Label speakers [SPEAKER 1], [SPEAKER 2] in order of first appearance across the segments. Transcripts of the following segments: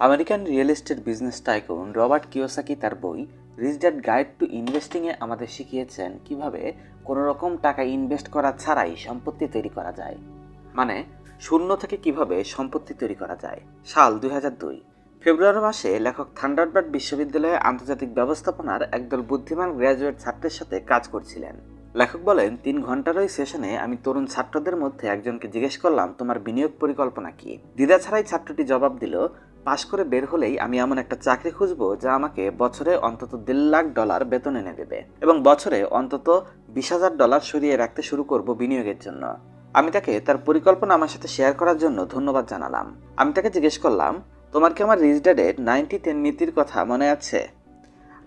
[SPEAKER 1] American real estate business tycoon Robert Kiyosaki তার বই rich dad guide to ইনভেস্টিংয়ে আমাদের শিখিয়েছেন কীভাবে কোনো রকম টাকা ইনভেস্ট করা ছাড়াই সম্পত্তি তৈরি করা যায়। মানে শূন্য থেকে কীভাবে সম্পত্তি তৈরি করা যায়। সাল দুই। ফেব্রুয়ারি মাসে লেখক থান্ডারবার্ড বিশ্ববিদ্যালয়ে আন্তর্জাতিক ব্যবস্থাপনার একদল বুদ্ধিমান গ্র্যাজুয়েট ছাত্রের সাথে কাজ করছিলেন। লেখক বলেন, তিন ঘণ্টার ওই সেশনে আমি তরুণ ছাত্রদের মধ্যে একজনকে জিজ্ঞেস করলাম, তোমার বিনিয়োগ পরিকল্পনা কি? দ্বিধা ছাড়াই ছাত্রটি জবাব দিল পাশ করে বের হলেই আমি এমন একটা চাকরি খুঁজবো যা আমাকে বছরে অন্তত দেড় লাখ ডলার বেতন এনে দেবে এবং বছরে অন্তত বিশ হাজার ডলার সরিয়ে রাখতে শুরু করব বিনিয়োগের জন্য। আমি তাকে তার পরিকল্পনা আমার সাথে শেয়ার করার জন্য ধন্যবাদ জানালাম। আমি তাকে জিজ্ঞেস করলাম, তোমার কি আমার রিচ নাইনটি টেন নীতির কথা মনে আছে?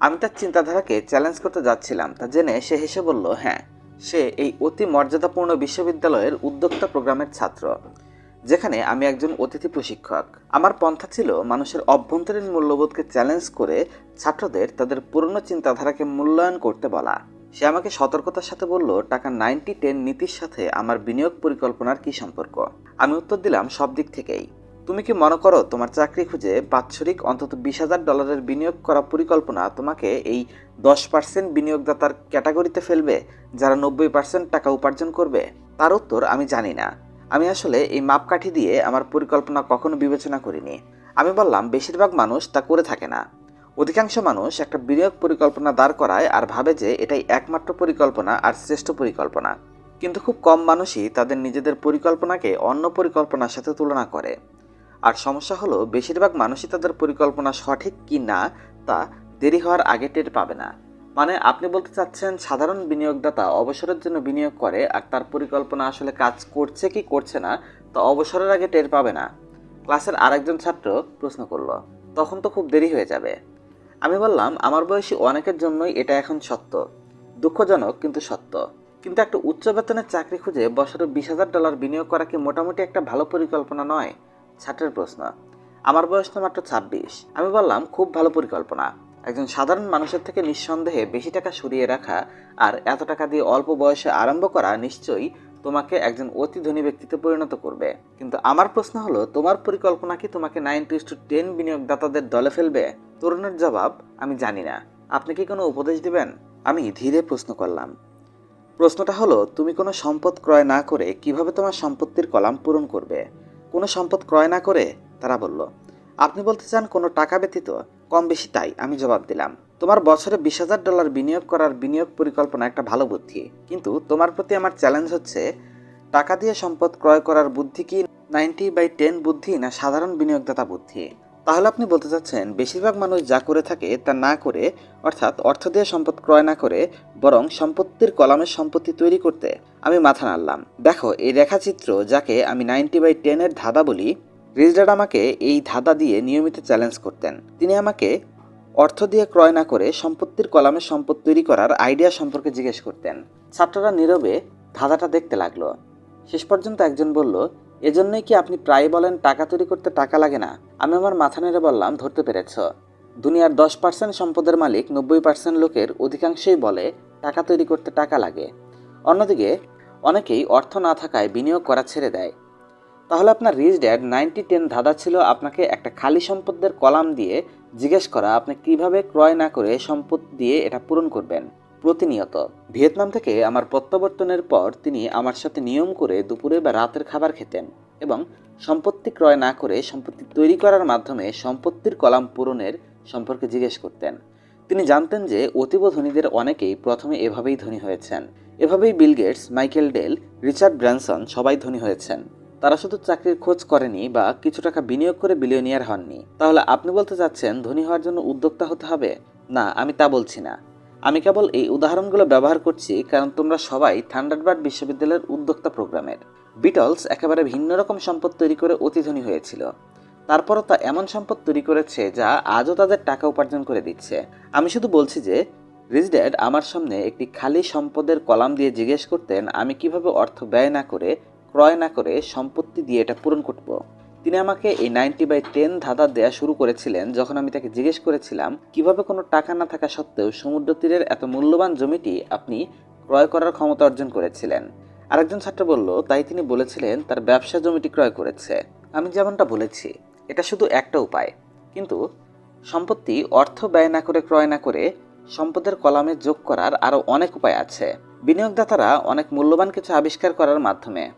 [SPEAKER 1] আমি তার চিন্তাধারাকে চ্যালেঞ্জ করতে যাচ্ছিলাম। তা জেনে সে হেসে বলল হ্যাঁ সে এই অতি মর্যাদাপূর্ণ বিশ্ববিদ্যালয়ের উদ্যোক্তা প্রোগ্রামের ছাত্র। যেখানে আমি একজন অতিথি প্রশিক্ষক। আমার পন্থা ছিল মানুষের অভ্যন্তরীণ মূল্যবোধকে চ্যালেঞ্জ করে ছাত্রদের তাদের পুরনো চিন্তাধারাকে মূল্যায়ন করতে বলা। সে আমাকে সতর্কতার সাথে বলল, টাকা নাইনটি টেন নীতির সাথে আমার বিনিয়োগ পরিকল্পনার কি সম্পর্ক? আমি উত্তর দিলাম, সব দিক থেকেই। তুমি কি মনে করো তোমার চাকরি খুঁজে বাৎসরিক অন্তত বিশ হাজার ডলারের বিনিয়োগ করা পরিকল্পনা তোমাকে এই দশ পার্সেন্ট বিনিয়োগদাতার ক্যাটাগরিতে ফেলবে, যারা নব্বই পার্সেন্ট টাকা উপার্জন করবে? তার উত্তর আমি জানি না। আমি আসলে এই মাপকাঠি দিয়ে আমার পরিকল্পনা কখনো বিবেচনা করিনি। আমি বললাম, বেশিরভাগ মানুষ তা করে থাকে না। অধিকাংশ মানুষ একটা বিনিয়োগ পরিকল্পনা দাঁড় করায় আর ভাবে যে এটাই একমাত্র পরিকল্পনা আর শ্রেষ্ঠ পরিকল্পনা। কিন্তু খুব কম মানুষই তাদের নিজেদের পরিকল্পনাকে অন্য পরিকল্পনার সাথে তুলনা করে। আর সমস্যা হলো, বেশিরভাগ মানুষই তাদের পরিকল্পনা সঠিক কি না তা দেরি হওয়ার আগে টের পাবে না। মানে আপনি বলতে চাচ্ছেন সাধারণ বিনিয়োগদাতা অবসরের জন্য বিনিয়োগ করে আর তার পরিকল্পনা আসলে কাজ করছে কি করছে না, তা অবসরের আগে টের পাবে না। ক্লাসের আরেকজন ছাত্র প্রশ্ন করল, তখন তো খুব দেরি হয়ে যাবে। আমি বললাম, আমার বয়সী অনেকের জন্যই এটা এখন সত্য। দুঃখজনক, কিন্তু সত্য। কিন্তু একটা উচ্চ বেতনের চাকরি খুঁজে বছরে বিশ হাজার ডলার বিনিয়োগ করা কি মোটামুটি একটা ভালো পরিকল্পনা নয়? ছাত্রের প্রশ্ন, আমার বয়স তো মাত্র ছাব্বিশ। আমি বললাম, খুব ভালো পরিকল্পনা। একজন সাধারণ মানুষের থেকে নিঃসন্দেহে বেশি টাকা সরিয়ে রাখা আর এত টাকা দিয়ে অল্প বয়সে আরম্ভ করা নিশ্চয়ই তোমাকে একজন অতি ধনী ব্যক্তিতে পরিণত করবে। কিন্তু আমার প্রশ্ন হলো, তোমার পরিকল্পনা কি তোমাকে নাইন টু টু টেন বিনিয়োগদাতাদের দলে ফেলবে? তরুণের জবাব, আমি জানি না। আপনি কি কোনো উপদেশ দিবেন? আমি ধীরে প্রশ্ন করলাম। প্রশ্নটা হলো, তুমি কোনো সম্পদ ক্রয় না করে কীভাবে তোমার সম্পত্তির কলাম পূরণ করবে? কোনো সম্পদ ক্রয় না করে? তারা বলল আপনি বলতে চান কোনো টাকা ব্যতীত, কম বেশি তাই, আমি জবাব দিলাম। তোমার বছরে বিশ হাজার ডলার বিনিয়োগ করার বিনিয়োগ পরিকল্পনা একটা ভালো বুদ্ধি। কিন্তু তোমার প্রতি আমার চ্যালেঞ্জ হচ্ছে, টাকা দিয়ে সম্পদ ক্রয় করার বুদ্ধি কি নাইনটি বাই টেন বুদ্ধি না সাধারণ বিনিয়োগদাতা বুদ্ধি? তাহলে আপনি বলতে চাচ্ছেন, বেশিরভাগ মানুষ যা করে থাকে তা না করে, অর্থাৎ অর্থ দিয়ে সম্পদ ক্রয় না করে, বরং সম্পত্তির কলামের সম্পত্তি তৈরি করতে আমি মাথা নাড়লাম। দেখো, এই রেখাচিত্র যাকে আমি নাইনটি বাই টেনের ধাঁধা বলি রিজডার আমাকে এই ধাঁধা দিয়ে নিয়মিত চ্যালেঞ্জ করতেন। তিনি আমাকে অর্থ দিয়ে ক্রয় না করে সম্পত্তির কলামে সম্পদ তৈরি করার আইডিয়া সম্পর্কে জিজ্ঞেস করতেন। ছাত্ররা নীরবে ধাঁধাটা দেখতে লাগল। শেষ পর্যন্ত একজন বলল, এজন্যই কি আপনি প্রায় বলেন টাকা তৈরি করতে টাকা লাগে না? আমি আমার মাথা নেড়ে বললাম, ধরতে পেরেছ। দুনিয়ার দশ পার্সেন্ট সম্পদের মালিক নব্বই পার্সেন্ট লোকের অধিকাংশই বলে টাকা তৈরি করতে টাকা লাগে। অন্যদিকে অনেকেই অর্থ না থাকায় বিনিয়োগ করা ছেড়ে দেয়। তাহলে আপনার রিচ ড্যাড নাইনটি টেন ধাঁধা ছিল আপনাকে একটা খালি সম্পদের কলাম দিয়ে জিজ্ঞেস করা, আপনি কীভাবে ক্রয় না করে সম্পদ দিয়ে এটা পূরণ করবেন? প্রতিনিয়ত। ভিয়েতনাম থেকে আমার প্রত্যাবর্তনের পর তিনি আমার সাথে নিয়ম করে দুপুরে বা রাতের খাবার খেতেন এবং সম্পত্তি ক্রয় না করে সম্পত্তি তৈরি করার মাধ্যমে সম্পত্তির কলাম পূরণের সম্পর্কে জিজ্ঞেস করতেন। তিনি জানতেন যে অতীব ধনীদের অনেকেই প্রথমে এভাবেই ধনী হয়েছেন। এভাবেই Bill Gates, Michael Dell, Richard Branson সবাই ধনী হয়েছেন। তারা শুধু চাকরির খোঁজ করেনি বা কিছু টাকা বিনিয়োগ করে বিলিয়নিয়ার হননি। তাহলে আপনি বলতে চাচ্ছেন ধনী হওয়ার জন্য উদ্যোক্তা হতে হবে? না, আমি তা বলছি না। আমি কেবল এই উদাহরণগুলো ব্যবহার করছি কারণ তোমরা সবাই থান্ডারবার্ড বিশ্ববিদ্যালয়ের উদ্যোক্তা প্রোগ্রামের। বিটলস একেবারে ভিন্ন রকম সম্পদ তৈরি করে অতি ধনী হয়েছিল। তারপরও তা এমন সম্পদ তৈরি করেছে যা আজও তাদের টাকা উপার্জন করে দিচ্ছে। আমি শুধু বলছি যে রিচ ড্যাড আমার সামনে একটি খালি সম্পদের কলাম দিয়ে জিজ্ঞেস করতেন আমি কীভাবে অর্থ ব্যয় না করে ক্রয় না করে সম্পত্তি দিয়ে এটা পূরণ করব। তিনি আমাকে এই নাইনটি বাই টেন ধাঁধা দেয়া শুরু করেছিলেন যখন আমি তাকে জিজ্ঞেস করেছিলাম, কীভাবে কোনো টাকা না থাকা সত্ত্বেও সমুদ্র তীরের এত মূল্যবান জমিটি আপনি ক্রয় করার ক্ষমতা অর্জন করেছিলেন? আরেকজন ছাত্র বলল, তাই তিনি বলেছিলেন তার ব্যবসা জমিটি ক্রয় করেছে। আমি যেমনটা বলেছি, এটা শুধু একটা উপায়। কিন্তু সম্পত্তি অর্থ ব্যয় না করে ক্রয় না করে সম্পদের কলামে যোগ করার আরও অনেক উপায় আছে। বিনিয়োগদাতারা অনেক মূল্যবান কিছু আবিষ্কার করার মাধ্যমে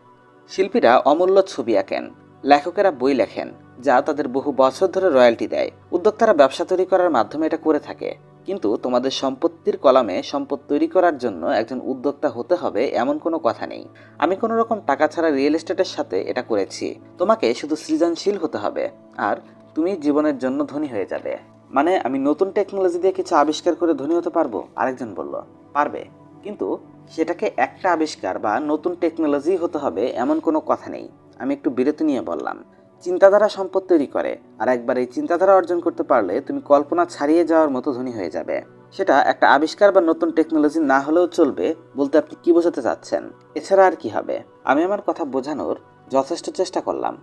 [SPEAKER 1] শিল্পীরা অমূল্য ছবি আঁকেন, লেখকেরা বই লেখেন, যা তাদের বহু বছর ধরে রয়্যালটি দেয়। উদ্যোক্তারা ব্যবসা তৈরি করার মাধ্যমে এটা করে থাকে। কিন্তু তোমাদের সম্পত্তির কলামে সম্পদ তৈরি করার জন্য একজন উদ্যোক্তা হতে হবে এমন কোনো কথা নেই। আমি কোনো রকম টাকা ছাড়া রিয়েল এস্টেটের সাথে এটা করেছি। তোমাকে শুধু সৃজনশীল হতে হবে, আর তুমি জীবনের জন্য ধনী হয়ে যাবে। মানে আমি নতুন টেকনোলজি দিয়ে কিছু আবিষ্কার করে ধনী হতে পারব? আরেকজন বলল, পারবে। কিন্তু সেটাকে একটা আবিষ্কার বা নতুন টেকনোলজি হতে হবে এমন কোনো কথা নেই। আমি একটু বিরতি নিয়ে বললাম, চিন্তাধারা সম্পদ তৈরি করে আর একবার এই চিন্তাধারা অর্জন করতে পারলে তুমি কল্পনা ছাড়িয়ে যাওয়ার মতো ধনী হয়ে যাবে। সেটা একটা আবিষ্কার বা নতুন টেকনোলজি না হলেও চলবে বলতে আপনি কি বোঝাতে চাচ্ছেন? এছাড়া আর কি হবে? আমি আমার কথা বোঝানোর যথেষ্ট চেষ্টা করলাম।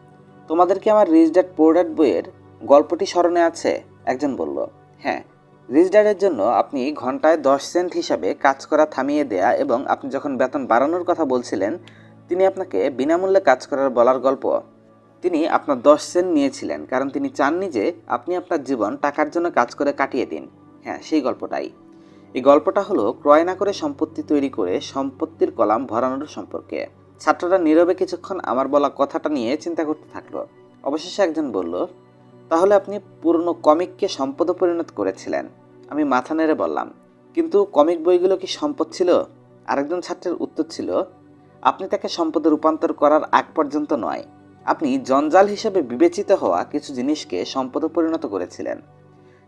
[SPEAKER 1] তোমাদের কি আমার রিচ ড্যাড পোর ড্যাড বইয়ের গল্পটি স্মরণে আছে? একজন বলল হ্যাঁ। রিচ জন্য আপনি ঘন্টায় দশ সেন্ট হিসাবে কাজ করা থামিয়ে দেয়া এবং আপনি যখন বেতন বাড়ানোর কথা বলছিলেন, তিনি আপনাকে বিনামূল্যে কাজ করার বলার গল্প তিনি আপনার দশ সেন্ট নিয়েছিলেন, কারণ তিনি চাননি যে আপনি আপনার জীবন টাকার জন্য কাজ করে কাটিয়ে দিন। হ্যাঁ সেই গল্পটাই। এই গল্পটা হলো ক্রয় না করে সম্পত্তি তৈরি করে সম্পত্তির কলাম ভরানোর সম্পর্কে। ছাত্ররা নীরবে কিছুক্ষণ আমার বলা কথাটা নিয়ে চিন্তা করতে থাকল। অবশেষে একজন বলল, তাহলে আপনি পুরনো কমিককে সম্পদে পরিণত করেছিলেন। আমি মাথা নেড়ে বললাম, কিন্তু কমিক বইগুলো কি সম্পদ ছিল? আরেকজন ছাত্রের উত্তর ছিল, আপনি তাকে সম্পদে রূপান্তর করার আগ পর্যন্ত নয়। আপনি জঞ্জাল হিসেবে বিবেচিত হওয়া কিছু জিনিসকে সম্পদে পরিণত করেছিলেন।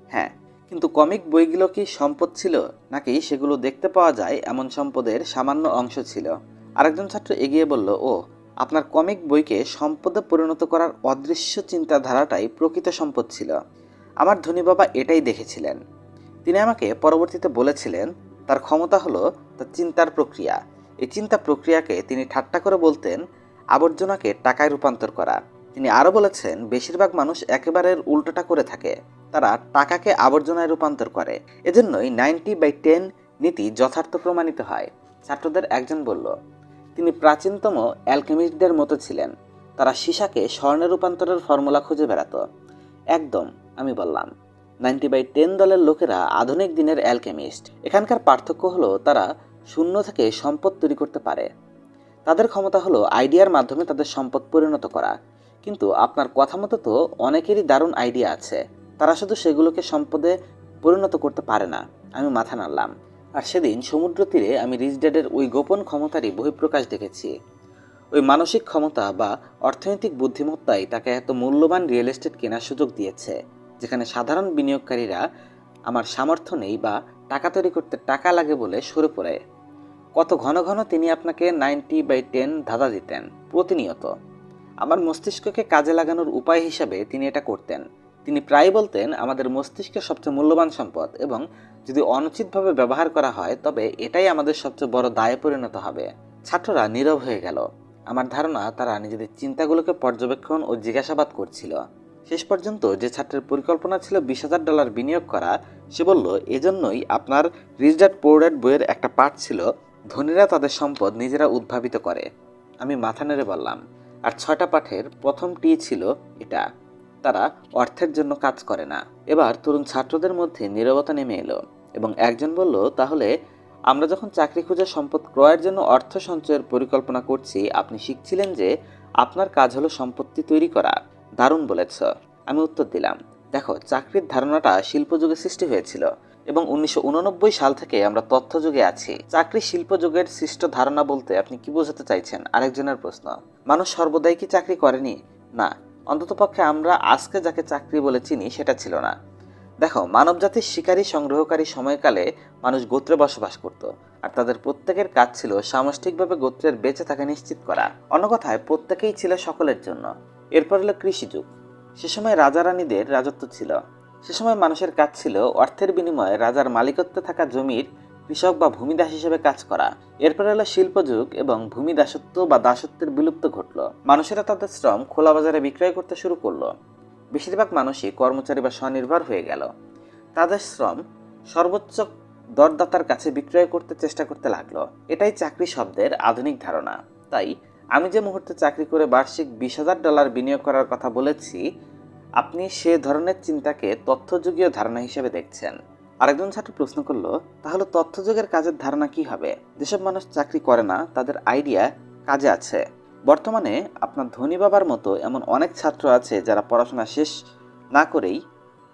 [SPEAKER 1] হ্যাঁ কিন্তু কমিক বইগুলো কি সম্পদ ছিল? নাকি সেগুলো দেখতে পাওয়া যায় এমন সম্পদের সামান্য অংশ ছিল? আরেকজন ছাত্র এগিয়ে বলল, ও, আপনার কমিক বইকে সম্পদে পরিণত করার অদৃশ্য চিন্তাধারাটাই প্রকৃত সম্পদ ছিল। আমার ধনী বাবা এটাই দেখেছিলেন। তিনি আমাকে পরবর্তীতে বলেছিলেন, তার ক্ষমতা হলো তার চিন্তার প্রক্রিয়া। এই চিন্তা প্রক্রিয়াকে তিনি ঠাট্টা করে বলতেন, আবর্জনাকে টাকায় রূপান্তর করা। তিনি আরও বলেছেন, বেশিরভাগ মানুষ একেবারে উল্টোটা করে থাকে। তারা টাকাকে আবর্জনায় রূপান্তর করে। এজন্যই নাইনটি বাই টেন নীতি যথার্থ প্রমাণিত হয়। ছাত্রদের একজন বলল, তিনি প্রাচীনতম অ্যালকেমিস্টদের মতো ছিলেন। তারা সীসাকে স্বর্ণে রূপান্তরের ফর্মুলা খুঁজে বেড়াতো। একদম, আমি বললাম। নাইনটি বাই টেন দলের লোকেরা আধুনিক দিনের অ্যালকেমিস্ট। এখানকার পার্থক্য হলো তারা শূন্য থেকে সম্পদ তৈরি করতে পারে। তাদের ক্ষমতা হলো আইডিয়ার মাধ্যমে তাদের সম্পদ পরিণত করা। কিন্তু আপনার কথা মতো তো অনেকেরই দারুণ আইডিয়া আছে। তারা শুধু সেগুলোকে সম্পদে পরিণত করতে পারে না। আমি মাথা নাড়লাম। আর সেদিন সমুদ্র তীরে আমি রিচ ড্যাডের ওই গোপন ক্ষমতারই বহিঃপ্রকাশ দেখেছি। ওই মানসিক ক্ষমতা বা অর্থনৈতিক বুদ্ধিমত্তাই তাকে এত মূল্যবান রিয়েল এস্টেট কেনার সুযোগ দিয়েছে। যেখানে সাধারণ বিনিয়োগকারীরা আমার সামর্থ্য নেই বা টাকা তৈরি করতে টাকা লাগে বলে সরে পড়ে। কত ঘন ঘন তিনি আপনাকে নাইনটি বাই টেন ধাঁধা দিতেন, প্রতিনিয়ত। আমার মস্তিষ্ককে কাজে লাগানোর উপায় হিসাবে তিনি এটা করতেন। তিনি প্রায় বলতেন, আমাদের মস্তিষ্ক সবচেয়ে মূল্যবান সম্পদ এবং যদি অনুচিতভাবে ব্যবহার করা হয়, তবে এটাই আমাদের সবচেয়ে বড় দায়ে পরিণত হবে। ছাত্ররা নীরব হয়ে গেল। আমার ধারণা, তারা নিজেদের চিন্তাগুলোকে পর্যবেক্ষণ ও জিজ্ঞাসাবাদ করছিল। শেষ পর্যন্ত যে ছাত্রের পরিকল্পনা ছিল বিশ হাজার ডলার বিনিয়োগ করা, সে বলল, এজন্যই আপনার রিজডার্ট পোর্ডার্ট বইয়ের একটা পাঠ ছিল, ধনীরা তাদের সম্পদ নিজেরা উদ্ভাবিত করে। আমি মাথা নেড়ে বললাম, আর ছয়টা পাঠের প্রথমটি ছিল এটা। তারা অর্থের জন্য কাজ করে না। এবার তরুণ ছাত্রদের মধ্যে নীরবতা নেমে এলো এবং একজন বলল, তাহলে আমরা যখন চাকরি খুঁজে সম্পদ ক্রয়ের জন্য অর্থ সঞ্চয়ের পরিকল্পনা করছি, আপনি শিখছিলেন যে আপনার কাজ হলো সম্পত্তি তৈরি করা। দারুণ বলেছ। আমি উত্তর দিলাম। দেখো, চাকরির ধারণাটা শিল্পযুগে সৃষ্টি হয়েছিল এবং উনিশশো ঊননব্বই সাল থেকে আমরা তথ্যযুগে আছি। চাকরি শিল্পযুগের সৃষ্ট ধারণা বলতে আপনি কি বোঝাতে চাইছেন? আরেকজনের প্রশ্ন। মানুষ সর্বদাই কি চাকরি করেনি? না। অন্ততপক্ষে আমরা আজকে যাকে চাকরি বলে চিনি সেটা ছিল না। দেখো, মানবজাতির শিকারী সংগ্রহকারী সময়কালে মানুষ গোত্রে বসবাস করত আর তাদের প্রত্যেকের কাজ ছিল সামষ্টিকভাবে গোত্রের বেঁচে থাকা নিশ্চিত করা। অন্য কথায়, প্রত্যেকেই ছিল সকলের জন্য। এরপর হলো কৃষিযুগ। সে সময় রাজা রানীদের রাজত্ব ছিল। সে সময় মানুষের কাজ ছিল অর্থের বিনিময়ে রাজার মালিকত্বে থাকা জমির কৃষক বা ভূমিদাস হিসেবে কাজ করা। এরপর হলো শিল্পযুগ এবং ভূমি দাসত্ব বা দাসত্বের বিলুপ্ত ঘটল। মানুষেরা তাদের শ্রম খোলা বাজারে বিক্রয় করতে শুরু করল। বেশিরভাগ মানুষই কর্মচারী বা স্বনির্ভর হয়ে গেল। তাদের শ্রম সর্বোচ্চ দরদাতার কাছে বিক্রয় করতে চেষ্টা করতে লাগল। এটাই চাকরি শব্দের আধুনিক ধারণা। তাই আমি যে মুহূর্তে চাকরি করে বার্ষিক বিশ হাজার ডলার বিনিয়োগ করার কথা বলেছি, আপনি সে ধরনের চিন্তাকে তথ্যযুগীয় ধারণা হিসেবে দেখছেন। আরেকজন ছাত্র প্রশ্ন করল, তাহলে তথ্যযুগের কাজের ধারণা কি হবে? যেসব মানুষ চাকরি করে না, তাদের আইডিয়া কাজে আছে। বর্তমানে আপনার ধনী বাবার মতো এমন অনেক ছাত্র আছে যারা পড়াশোনা শেষ না করেই,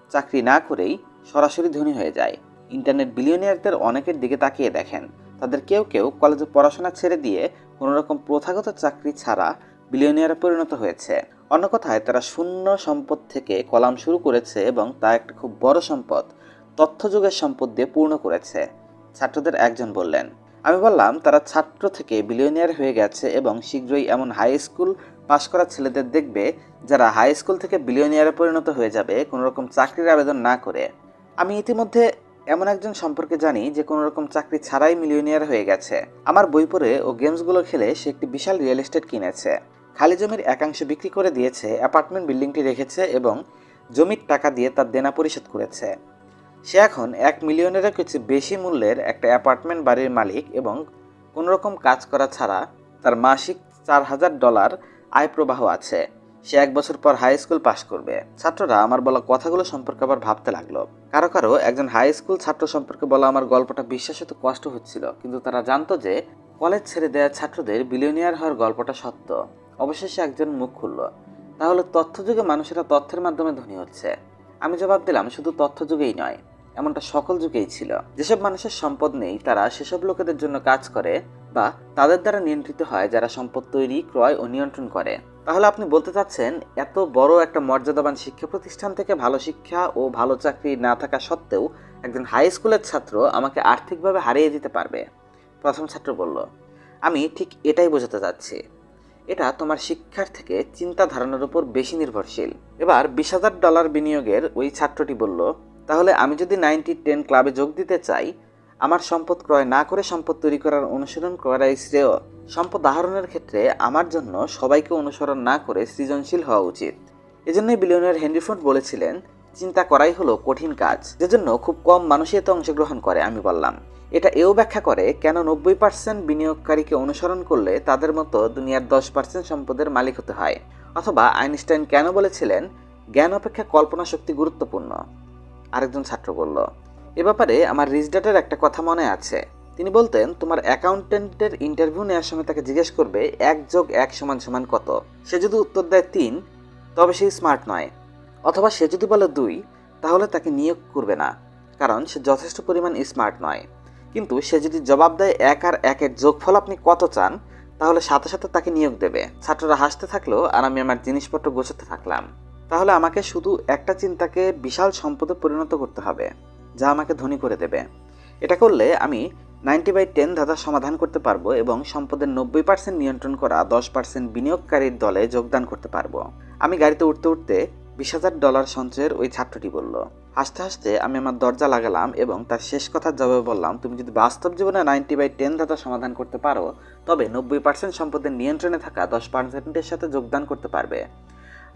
[SPEAKER 1] চাকরি না করেই সরাসরি ধনী হয়ে যায়। ইন্টারনেট বিলিয়নিয়ারদের অনেকের দিকে তাকিয়ে দেখেন। তাদের কেউ কেউ কলেজে পড়াশোনা ছেড়ে দিয়ে কোনো রকম প্রথাগত চাকরি ছাড়া বিলিয়নিয়ারে পরিণত হয়েছে। অন্য কথায়, তারা শূন্য সম্পদ থেকে কলাম শুরু করেছে এবং তা একটা খুব বড় সম্পদ, তথ্যযুগের সম্পদ দিয়ে পূর্ণ করেছে, ছাত্রদের একজন বললেন। আমি বললাম, তারা ছাত্র থেকে বিলিয়নিয়ার হয়ে গেছে এবং শীঘ্রই এমন হাই স্কুল পাশ করা ছেলেদের দেখবে যারা হাই স্কুল থেকে বিলিয়নিয়ারে পরিণত হয়ে যাবে কোনো রকম চাকরির আবেদন না করে। আমি ইতিমধ্যে এমন একজন সম্পর্কে জানি যে কোনো রকম চাকরি ছাড়াই মিলিয়নিয়ার হয়ে গেছে। আমার বই পড়ে ও গেমসগুলো খেলে সে একটি বিশাল রিয়েল এস্টেট কিনেছে। খালি জমির একাংশ বিক্রি করে দিয়েছে, অ্যাপার্টমেন্ট বিল্ডিংটি রেখেছে এবং জমির টাকা দিয়ে তার দেনা পরিশোধ করেছে। সে এখন এক মিলিয়নেরও কিছু বেশি মূল্যের একটা অ্যাপার্টমেন্ট বাড়ির মালিক এবং কোনো রকম কাজ করা ছাড়া তার মাসিক চার হাজার ডলার আয় প্রবাহ আছে। সে এক বছর পর হাই স্কুল পাশ করবে। ছাত্ররা আমার বলা কথাগুলো সম্পর্কে আবার ভাবতে লাগল। কারও কারও একজন হাই স্কুল ছাত্র সম্পর্কে বলা আমার গল্পটা বিশ্বাস তো কষ্ট হচ্ছিল, কিন্তু তারা জানতো যে কলেজ ছেড়ে দেওয়া ছাত্রদের বিলিয়নিয়ার হওয়ার গল্পটা সত্য। অবশেষে একজন মুখ খুলল। তাহলে তথ্যযুগে মানুষেরা তথ্যের মাধ্যমে ধনী হচ্ছে। আমি জবাব দিলাম, শুধু তথ্যযুগেই নয়, এমনটা সকল যুগেই ছিল। যেসব মানুষের সম্পদ নেই, তারা সেসব লোকেদের জন্য কাজ করে বা তাদের দ্বারা নিয়ন্ত্রিত হয়, যারা সম্পদ তৈরি, ক্রয় ও নিয়ন্ত্রণ করে। তাহলে আপনি বলতে চাচ্ছেন, এত বড় একটা মর্যাদাবান শিক্ষা প্রতিষ্ঠান থেকে ভালো শিক্ষা ও ভালো চাকরি না থাকা সত্ত্বেও একজন হাই স্কুলের ছাত্র আমাকে আর্থিকভাবে হারিয়ে দিতে পারবে? প্রথম ছাত্র বলল, আমি ঠিক এটাই বোঝাতে চাচ্ছি। এটা তোমার শিক্ষার থেকে চিন্তা ধারণার উপর বেশি নির্ভরশীল। এবার বিশ হাজার ডলার বিনিয়োগের ওই ছাত্রটি বলল, তাহলে আমি যদি নাইনটি টেন ক্লাবে যোগ দিতে চাই আমার সম্পদ ক্রয় না করে সম্পদ তৈরি করার অনুসরণ করাই শ্রেয়। সম্পদ আহরণের ক্ষেত্রে আমার জন্য সবাইকে অনুসরণ না করে সৃজনশীল হওয়া উচিত। এজন্যই বিলিয়নের হেনরি ফোর্ড বলেছিলেন, চিন্তা করাই হলো কঠিন কাজ। যেজন্য খুব কম মানুষই এতে অংশগ্রহণ করে, আমি বললাম। এটা এও ব্যাখ্যা করে কেন নব্বই পার্সেন্ট বিনিয়োগকারীকে অনুসরণ করলে তাদের মতো দুনিয়ার দশ পার্সেন্ট সম্পদের মালিক হতে হয়? অথবা আইনস্টাইন কেন বলেছিলেন, জ্ঞান অপেক্ষা কল্পনা শক্তি গুরুত্বপূর্ণ? আরেকজন ছাত্র বলল এ ব্যাপারে আমার রিজডাটের একটা কথা মনে আছে। তিনি বলতেন, তোমার অ্যাকাউন্টেন্টের ইন্টারভিউ নেওয়ার সময় তাকে জিজ্ঞেস করবে, এক যোগ এক সমান সমান কত? সে যদি উত্তর দেয় তিন, তবে সে স্মার্ট নয়। অথবা সে যদি বলে দুই, তাহলে তাকে নিয়োগ করবে না, কারণ সে যথেষ্ট পরিমাণ স্মার্ট নয়। কিন্তু সে যদি জবাব দেয় এক আর একের যোগফল আপনি কত চান, তাহলে সাথে সাথে তাকে নিয়োগ দেবে। ছাত্ররা হাসতে থাকল আর আমি আমার জিনিসপত্র গোছাতে থাকলাম। তাহলে আমাকে শুধু একটা চিন্তাকে বিশাল সম্পদে পরিণত করতে হবে। যা আমাকে ধনী করে দেবে। এটা করলে আমি নাইনটি বাই টেন ধাঁধার সমাধান করতে পারব এবং সম্পদের নব্বই পার্সেন্ট নিয়ন্ত্রণ করা দশ পার্সেন্ট বিনিয়োগকারীর দলে যোগদান করতে পারব। আমি গাড়িতে উঠতে উঠতে বিশ হাজার ডলার সঞ্চয়ের ওই ছাত্রটি বলল, হাসতে হাসতে আমি আমার দরজা লাগালাম এবং তার শেষ কথার জবাবে বললাম, তুমি যদি বাস্তব জীবনে নাইনটি বাই টেন ধাঁধা সমাধান করতে পারো, তবে নব্বই পার্সেন্ট সম্পদের নিয়ন্ত্রণে থাকা দশ পার্সেন্টের সাথে যোগদান করতে পারবে।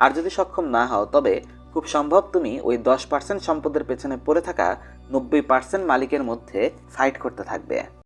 [SPEAKER 1] আর যদি সক্ষম না হও, তবে খুব সম্ভব তুমি ওই দশ পার্সেন্ট সম্পদের পেছনে পড়ে থাকা নব্বই পার্সেন্ট মালিকের মধ্যে ফাইট করতে থাকবে।